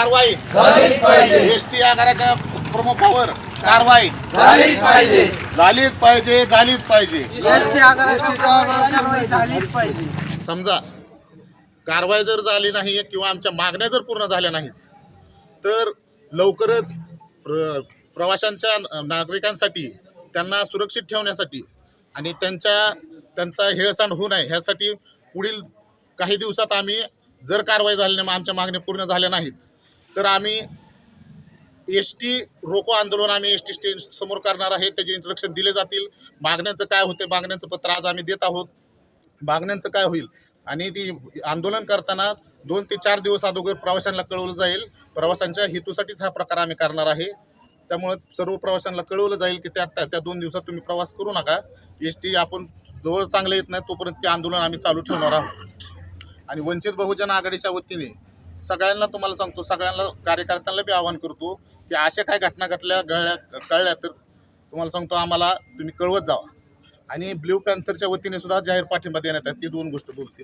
कारवाई. झालीच पाहिजे. एसटी आगाराच्या प्रमुखावर कारवाई. झालीच पाहिजे. झालीच पाहिजे झालीच पाहिजे. समजा कारवाई जर झाली नाही किंवा आमच्या मागण्या जर पूर्ण झाल्या नाहीत तर लवकरच प्र प्रवाशांच्या नागरिकांसाठी त्यांना सुरक्षित ठेवण्यासाठी आणि त्यांच्या त्यांचा हेळसांड होऊ नये ह्यासाठी पुढील काही दिवसात आम्ही जर कारवाई झाली नाही आमच्या मागण्या पूर्ण झाल्या नाहीत तर आम्ही एस टी रोको आंदोलन आम्ही एस टी स्टँड समोर करणार आहे. त्याचे इंस्ट्रक्शन दिले जातील. मागण्यांचं काय होते मागण्यांचं पत्र आज आम्ही देत आहोत. मागण्यांचं काय होईल? आणि ती आंदोलन करताना दोन ते चार दिवस अगोदर प्रवाशांना कळवलं जाईल. प्रवाशांच्या हेतूसाठीच हा प्रकार आम्ही करणार आहे. त्यामुळं सर्व प्रवाशांना कळवलं जाईल की त्या त्या दोन दिवसात तुम्ही प्रवास करू नका. एस टी आपण जवळ चांगलं येत नाही तोपर्यंत ते आंदोलन आम्ही चालू ठेवणार आहोत. आणि वंचित बहुजन आघाडीच्या वतीने सगळ्यांना तुम्हाला सांगतो सगळ्यांना कार्यकर्त्यांना बी आवाहन करतो की अशा काय घटना घडल्या गळल्या कळल्या तर तुम्हाला सांगतो आम्हाला तुम्ही कळवत जावा. आणि ब्ल्यू पॅन्थरच्या वतीने सुद्धा जाहीर पाठिंबा देण्यात आहे ती दोन गोष्ट बोलते.